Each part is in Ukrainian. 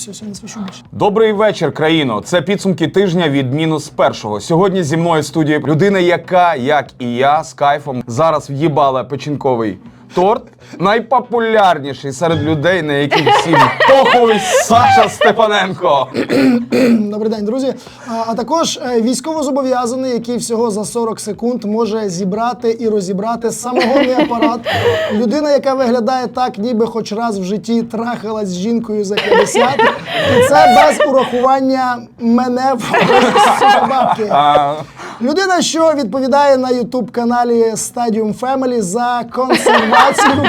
все, все, не більше. Добрий вечір, країно. Це підсумки тижня від мінус першого. Сьогодні зі мною в студії людина, яка, як і я, з кайфом зараз в'їбала печінковий торт. Найпопулярніший серед людей, на яких всім похуй Саша Степаненко. Добрий день, друзі. А, а також е, військовозобов'язаний, який всього за 40 секунд може зібрати і розібрати самогонний апарат. Людина, яка виглядає так, ніби хоч раз в житті трахалась з жінкою за 50. І це без урахування мене в бабки. Людина, що відповідає на ютуб каналі Stadium Family за консервацію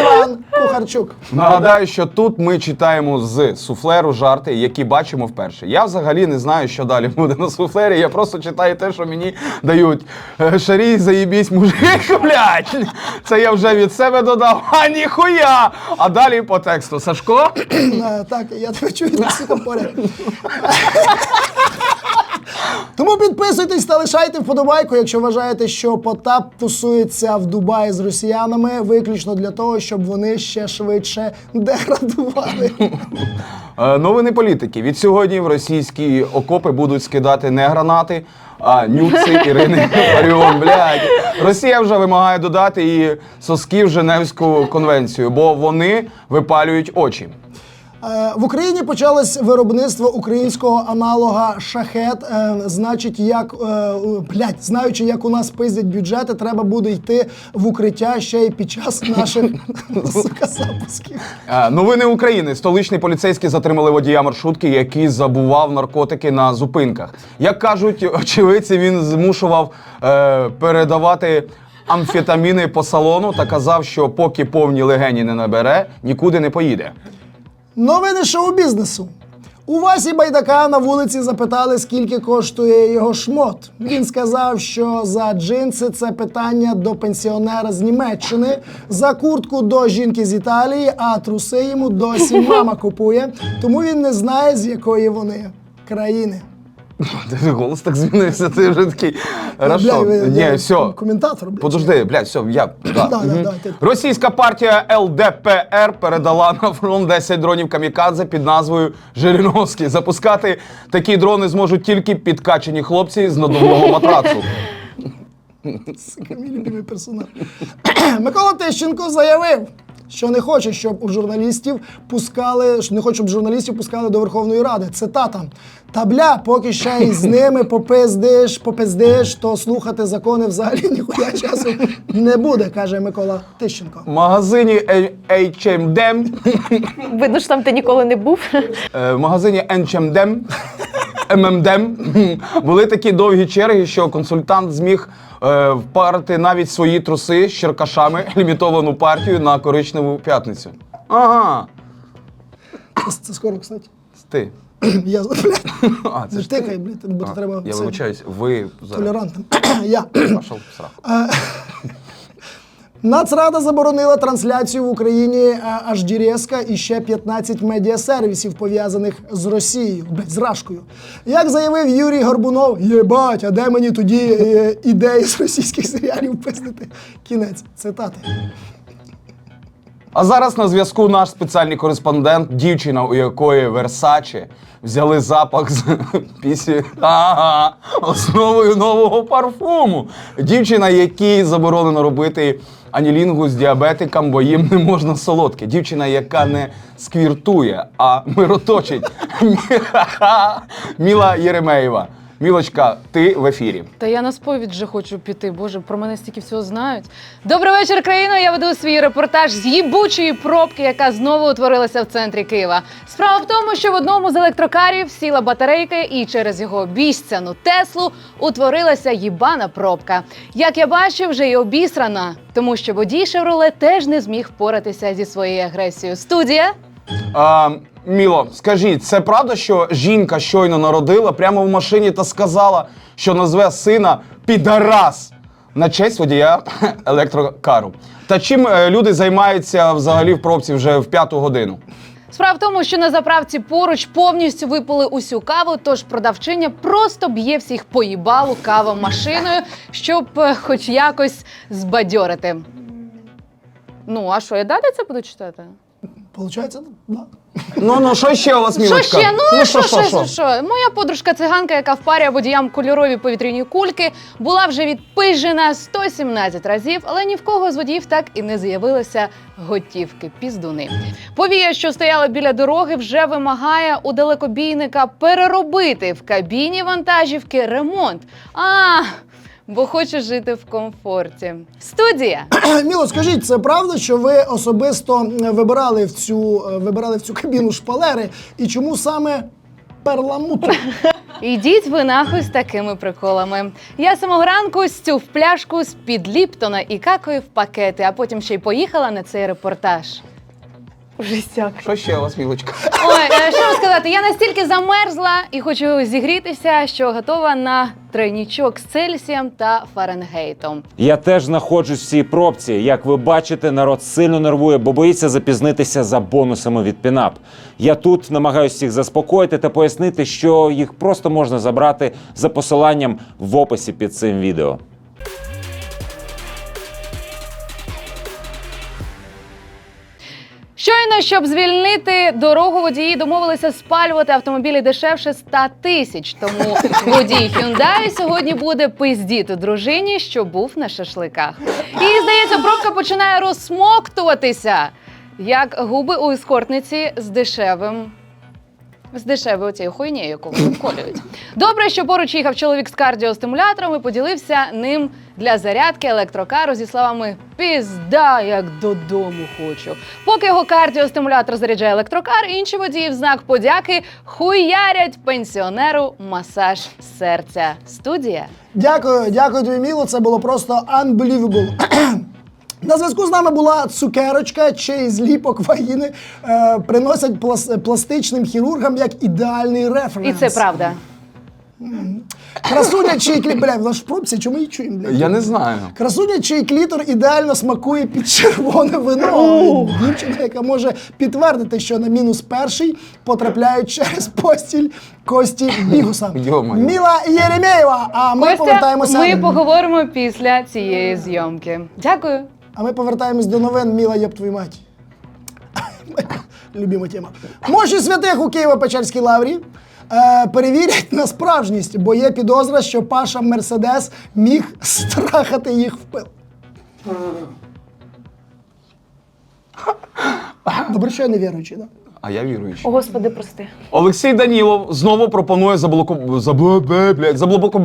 Іван Кухарчук. Нагадаю, що тут ми читаємо з суфлеру жарти, які бачимо вперше. Я взагалі не знаю, що далі буде на суфлері. Я просто читаю те, що мені дають. Е, Шарій, заїбісь, мужик, блядь. Це я вже від себе додав. А ніхуя! А далі по тексту. Сашко. Е, Так, я тебе чую, ти сука поряд. Тому підписуйтесь та лишайте вподобайку, якщо вважаєте, що Потап тусується в Дубаї з росіянами виключно для того, щоб вони ще швидше деградували. Е, Новини політики. Від сьогодні в російські окопи будуть скидати не гранати, а нюци Ірини Фаріон. Блядь. Росія вже вимагає додати і соски в Женевську конвенцію, бо вони випалюють очі. Е, В Україні почалось виробництво українського аналога шахет. Е, Значить, як е, блядь, знаючи, як у нас пиздять бюджети, треба буде йти в укриття ще й під час наших сука запусків. Новини України. Столичні поліцейські затримали водія маршрутки, який забував наркотики на зупинках. Як кажуть очевидці, він змушував е, передавати амфетаміни по салону та казав, що поки повні легені не набере, нікуди не поїде. Новини шоу-бізнесу. У Васі Байдака на вулиці запитали, скільки коштує його шмот. Він сказав, що за джинси це питання до пенсіонера з Німеччини, за куртку до жінки з Італії, а труси йому досі мама купує, тому він не знає, з якої вони країни. Ти голос так змінився, ти вже такий. Хорошо. Ні, все. Коментатор, блядь. Подожди, блядь, все, я. Да. Да, да, да, ти- Російська партія ЛДПР передала на фронт 10 дронів камікадзе під назвою Жириновський. Запускати такі дрони зможуть тільки підкачені хлопці з надувного матрацу. Сука, мій любимий персонаж. Микола Тищенко заявив, що не хоче, щоб у журналістів пускали, що не хоче, щоб журналістів пускали до Верховної Ради. Цитата. Та бля, поки ще й з ними попиздиш, попиздиш, то слухати закони взагалі ніхуя часу не буде, каже Микола Тищенко. В магазині H&M, Видно, що там ти ніколи не був. е, в магазині H&M, ММДМ були такі довгі черги, що консультант зміг е, впарити навіть свої труси з черкашами лімітовану партію на коричневу п'ятницю. Ага, Це, скоро, кстати. ти. Я блядь, А, це не ж ти. тикай, блядь, бо А, треба Я це, вибачаюсь, ви зараз толерантним. Я. пішов в сраку. Нацрада заборонила трансляцію в Україні HD аж Дірєска і ще 15 медіасервісів, пов'язаних з Росією, без Рашкою. Як заявив Юрій Горбунов, єбать, а де мені тоді е, ідеї з російських серіалів пиздити? Кінець цитати. А зараз на зв'язку наш спеціальний кореспондент, дівчина, у якої Версаче взяли запах з пісі ага, основою нового парфуму. Дівчина, якій заборонено робити анілінгу з діабетикам, бо їм не можна солодке. Дівчина, яка не сквіртує, а мироточить. Міла Єремеєва. Мілочка, ти в ефірі. Та я на сповідь вже хочу піти. Боже, про мене стільки всього знають. Добрий вечір, країно. Я веду свій репортаж з їбучої пробки, яка знову утворилася в центрі Києва. Справа в тому, що в одному з електрокарів сіла батарейка, і через його бійсцяну Теслу утворилася їбана пробка. Як я бачив, вже й обісрана, тому що водій Шевроле теж не зміг впоратися зі своєю агресією. Студія. А, Міло, скажіть, це правда, що жінка щойно народила прямо в машині та сказала, що назве сина Підарас на честь водія електрокару? Та чим е, люди займаються взагалі в пробці вже в п'яту годину? Справа в тому, що на заправці поруч повністю випили усю каву, тож продавчиня просто б'є всіх поїбалу кавом машиною, щоб е, хоч якось збадьорити. Ну, а що, я далі це буду читати? Получається, да. Ну ну що ще у вас Що мілочка? ще? Ну, що, що, що, що? Моя подружка циганка, яка впарює водіям кольорові повітряні кульки, була вже відпижена 117 разів, але ні в кого з водіїв так і не з'явилося готівки. Піздуни. Повія, що стояла біля дороги, вже вимагає у далекобійника переробити в кабіні вантажівки ремонт. А, бо хоче жити в комфорті. Студія. Міло, скажіть, це правда, що ви особисто вибирали в цю, е, вибирали в цю кабіну шпалери? І чому саме перламутр? Ідіть ви нахуй з такими приколами. Я самого ранку стю в пляшку з під Ліптона і какаю в пакети, а потім ще й поїхала на цей репортаж. Жестяк. Що ще у вас мілочка? Ой, е, що вам сказати, я настільки замерзла і хочу зігрітися, що готова на тройнічок з Цельсієм та Фаренгейтом. Я теж знаходжусь в цій пробці. Як ви бачите, народ сильно нервує, бо боїться запізнитися за бонусами від Пінап. Я тут намагаюся всіх заспокоїти та пояснити, що їх просто можна забрати за посиланням в описі під цим відео. Щойно, щоб звільнити дорогу, водії домовилися спалювати автомобілі дешевше 100 тисяч. Тому водій Hyundai сьогодні буде пиздіти дружині, що був на шашликах. І здається, пробка починає розсмоктуватися, як губи у ескортниці з дешевим. З дешевою цією хуйнею, яку вони вколюють. Добре, що поруч їхав чоловік з кардіостимулятором і поділився ним для зарядки електрокару зі словами Пізда, як додому хочу. Поки його кардіостимулятор заряджає електрокар, інші водії в знак подяки хуярять пенсіонеру масаж серця. Студія. Дякую, дякую тобі, Міло. Це було просто unbelievable. На зв'язку з нами була цукерочка, чий зліпок вагіни е, приносять плас- пластичним хірургам як ідеальний референс. І це правда. Красуня, чий клітор, бля, вона ж в пробці, чому її чуємо, блядь? Я не знаю. Красуня, чий клітор ідеально смакує під червоне вино. Дівчина, яка може підтвердити, що на мінус перший потрапляють через постіль Кості Бігуса. Йо-моє. Міла Єремєєва. А ми Костя, повертаємося. ми поговоримо після цієї зйомки. Дякую. А ми повертаємось до новин. Міла, єб твою мать. Любима тема. Мощі святих у Києво-Печерській лаврі. Е, перевірять на справжність, бо є підозра, що Паша Мерседес міг страхати їх в пил. Добре, що я не віруючий, да? А я віруючий. О, Господи, прости. Олексій Данілов знову пропонує заблоку... Забло... блядь, заблоку...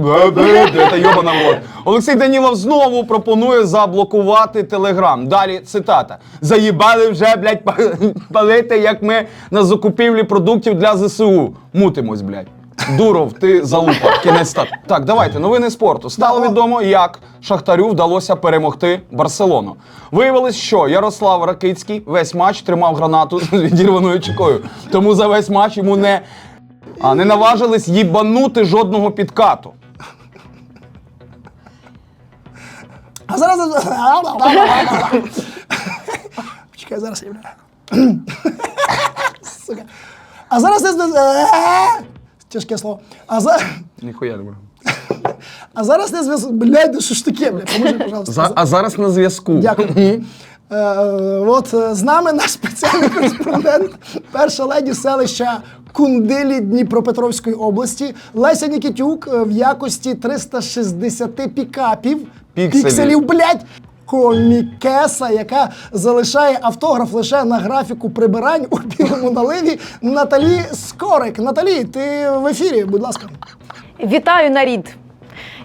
Та йобана в рот. Олексій Данілов знову пропонує заблокувати Телеграм. Далі цитата. Заїбали вже, блядь, па- палити, як ми на закупівлі продуктів для ЗСУ. Мутимось, блядь. Дуров, ти залупа. Кінець так. Так, давайте, новини спорту. Стало відомо, як Шахтарю вдалося перемогти Барселону. Виявилось, що Ярослав Ракицький весь матч тримав гранату з відірваною чекою. Тому за весь матч йому не, а, не наважились їбанути жодного підкату. А зараз. Чекай, зараз я. Сука. А зараз я. Тяжке слово. А, за... Ніхуя не можу. а зараз не зв'язку. Блядь, ну що ж таке, блядь, поможи, пожалуйста. За, а зараз на зв'язку. Дякую. Е, от е, з нами наш спеціальний кореспондент, перша леді селища Кундилі Дніпропетровської області, Леся Нікітюк е, в якості 360 пікапів, Пікселів. блядь, комікеса, яка залишає автограф лише на графіку прибирань у білому наливі Наталі Скорик. Наталі, ти в ефірі, будь ласка. Вітаю нарід!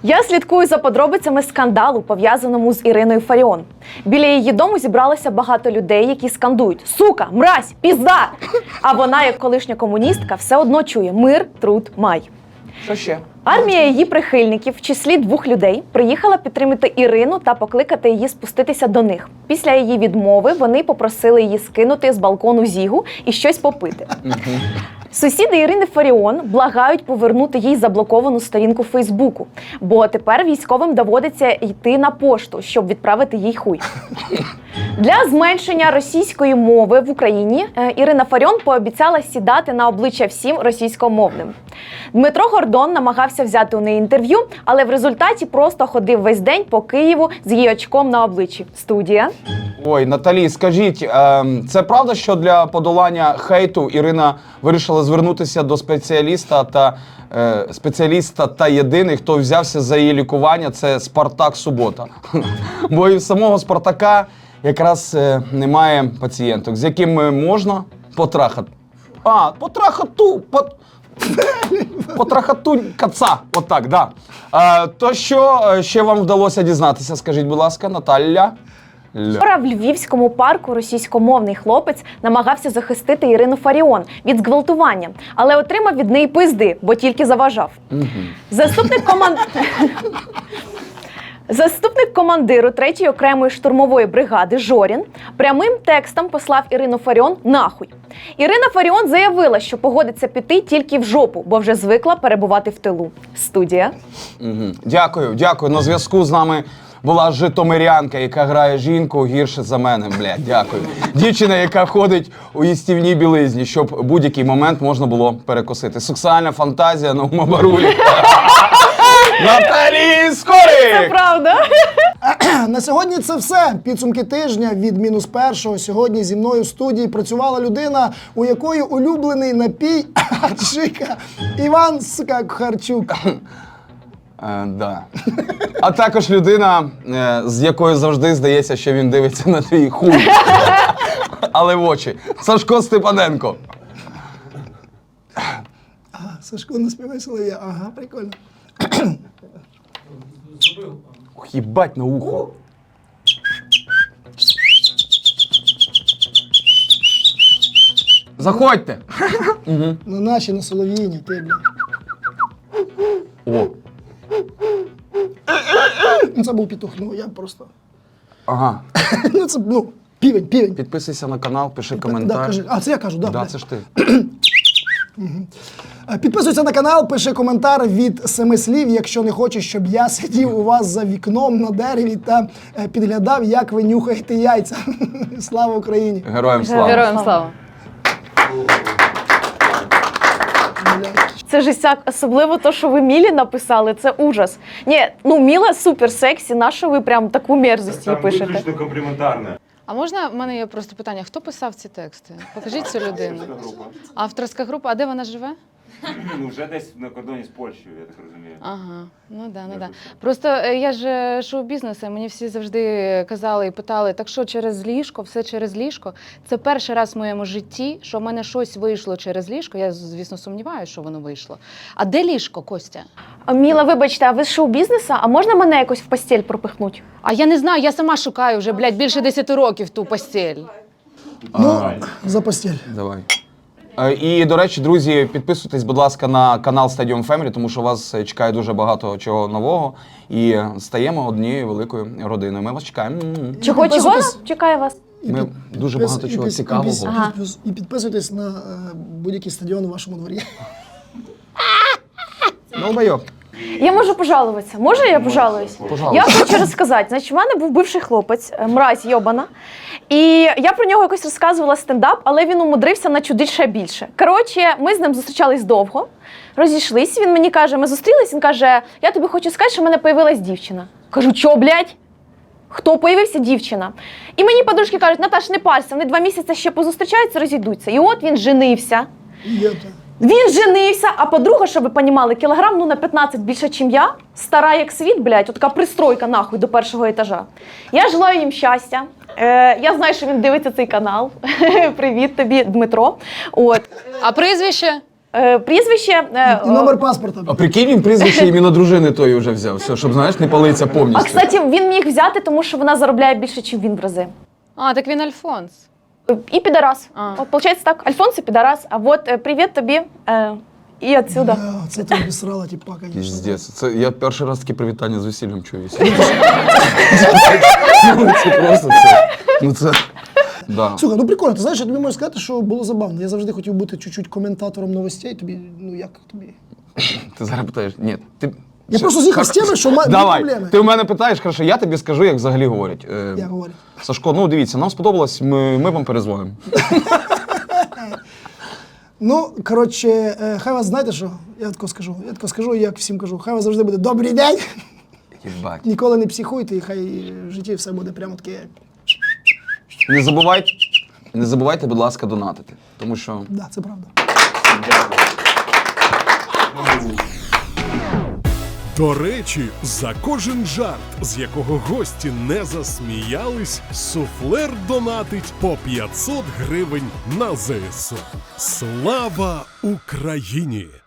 Я слідкую за подробицями скандалу, пов'язаному з Іриною Фаріон. Біля її дому зібралося багато людей, які скандують: Сука, мразь, пізда! А вона, як колишня комуністка, все одно чує мир, труд, май. Що ще? Армія її прихильників в числі двох людей приїхала підтримати Ірину та покликати її спуститися до них. Після її відмови вони попросили її скинути з балкону зігу і щось попити. Сусіди Ірини Фаріон благають повернути їй заблоковану сторінку Фейсбуку, бо тепер військовим доводиться йти на пошту, щоб відправити їй хуй. Для зменшення російської мови в Україні е, Ірина Фаріон пообіцяла сідати на обличчя всім російськомовним. Дмитро Гордон намагався взяти у неї інтерв'ю, але в результаті просто ходив весь день по Києву з її очком на обличчі. Студія. Ой, Наталі, скажіть, ем, це правда, що для подолання хейту Ірина вирішила звернутися до спеціаліста та е, спеціаліста та єдиний, хто взявся за її лікування, це Спартак Субота. Бо і самого Спартака якраз е, немає пацієнток, з якими можна потрахати. А, потрахату, пот... потрахатунь каца. Отак, да. Е, то що е, ще вам вдалося дізнатися? Скажіть, будь ласка, Наталя. Вчора в львівському парку російськомовний хлопець намагався захистити Ірину Фаріон від зґвалтування, але отримав від неї пизди, бо тільки заважав. Заступник команд... Заступник командиру 3-ї окремої штурмової бригади Жорін прямим текстом послав Ірину Фаріон нахуй. Ірина Фаріон заявила, що погодиться піти тільки в жопу, бо вже звикла перебувати в тилу. Студія. Мгм. Дякую, дякую. На зв'язку з нами була житомирянка, яка грає жінку гірше за мене. Блядь, дякую. Дівчина, яка ходить у їстівній білизні, щоб будь-який момент можна було перекосити. Сексуальна фантазія на умобарулі. Наталі Скорик! Правда? На сьогодні це все. Підсумки тижня від мінус першого. Сьогодні зі мною в студії працювала людина, у якої улюблений напій Арчика Іван сука Харчук. Е, да. А також людина, е, з якою завжди здається, що він дивиться на твій хуй. Але в очі. Сашко Степаненко. Сашко не співай солов'я. Ага, прикольно. Ох, їбать на ухо. Заходьте. На наші на солов'їні, ти, бля. О, Ну, Це був петух, ну я просто. ага. Ну, це, ну, півень, півень. Підписуйся на канал, пиши Да, коментар. кажи. А, це я кажу, да. Да, бля. це ж ти. Е, Підписуйся на канал, пиши коментар від семи слів, якщо не хочеш, щоб я сидів у вас за вікном на дереві та е, підглядав, як ви нюхаєте яйця. Слава Україні! Героям слава. Героям слава. Це жестяк, особливо то, що ви Мілі написали, це ужас. Ні, ну Міла супер сексі, на що ви прям таку мерзость їй пишете? компліментарне. А можна в мене є просто питання: хто писав ці тексти? Покажіть цю людину. Авторська група, а де вона живе? Ну, вже десь на кордоні з Польщею, я так розумію. Ага, ну да, ну да. Так. Просто е, я ж е, шоу-бізнес, і мені всі завжди казали і питали: так що через ліжко, все через ліжко. Це перший раз в моєму житті, що в мене щось вийшло через ліжко. Я, звісно, сумніваюся, що воно вийшло. А де ліжко, Костя? А, Міла, вибачте, а ви з шоу-бізнеса? А можна мене якось в постіль пропихнуть? А я не знаю, я сама шукаю вже, блядь, більше 10 років ту постіль. Ну, за постіль. Давай. Е, І, до речі, друзі, підписуйтесь, будь ласка, на канал Stadium Family, тому що вас е, чекає дуже багато чого нового. І стаємо однією великою родиною. Ми вас чекаємо. Чого чого чекає вас? І Ми під- дуже підпис- багато і чого підпис- цікавого. І, підпис- Ага. підпис- і підписуйтесь на е, будь-який стадіон у вашому дворі. Долбайок. Я можу пожалуватися. Може, я пожалуюсь? Пожалуйста. Я хочу розказати. Значить, в мене був бивший хлопець, е, мразь йобана. І я про нього якось розказувала стендап, але він умудрився начудить ще більше. Коротше, ми з ним зустрічались довго, розійшлись. Він мені каже: ми зустрілись. Він каже: Я тобі хочу сказати, що в мене появилась дівчина. Кажу, чо, блядь? Хто появився дівчина? І мені подружки кажуть, Наташ, не парся, вони два місяці ще позустрічаються, розійдуться. І от він женився. Єпта. Він женився, а подруга, щоб ви понімали, кілограм ну на 15 більше, ніж я. Стара як світ, блядь, от така пристройка нахуй до першого етажа. Я желаю їм щастя. Е, я знаю, що він дивиться цей канал. Привіт тобі, Дмитро. От. А прізвище? Е, прізвище. е, І номер паспорта. А прикинь, він прізвище іменно дружини тої вже взяв. Все, щоб знаєш, не палиться повністю. а, кстати, він міг взяти, тому що вона заробляє більше, ніж він в рази. А, так він Альфонс. І підарас. А. От, получається так, Альфонс і підарас. А от е, привіт тобі. Е, і отсюда. Бля, Це тобі срала, типа, конечно. Піздець. Це я перший раз таке привітання з весіллям чую. Ну, це просто це. Ну це. Да. Слухай, ну прикольно, ти знаєш, я тобі можу сказати, що було забавно. Я завжди хотів бути чуть-чуть коментатором новостей. Тобі, ну як тобі? Ти зараз питаєш, ні, ти. Я просто з'їхав з теми, що ма- є Давай, проблеми. ти в мене питаєш, хорошо, я тобі скажу, як взагалі говорять. Е, Я говорю. Сашко, ну дивіться, нам сподобалось, ми, ми вам перезвонимо. Ну, коротше, е, хай вас знаєте що? Я тако скажу. Я тако скажу, як всім кажу. Хай вас завжди буде добрий день. Єбать. Ніколи не психуйте, і хай в житті все буде прямо таке. Не забувайте, не забувайте, будь ласка, донатити. Тому що Да, це правда. До речі, за кожен жарт, з якого гості не засміялись, суфлер донатить по 500 гривень на ЗСУ. Слава Україні!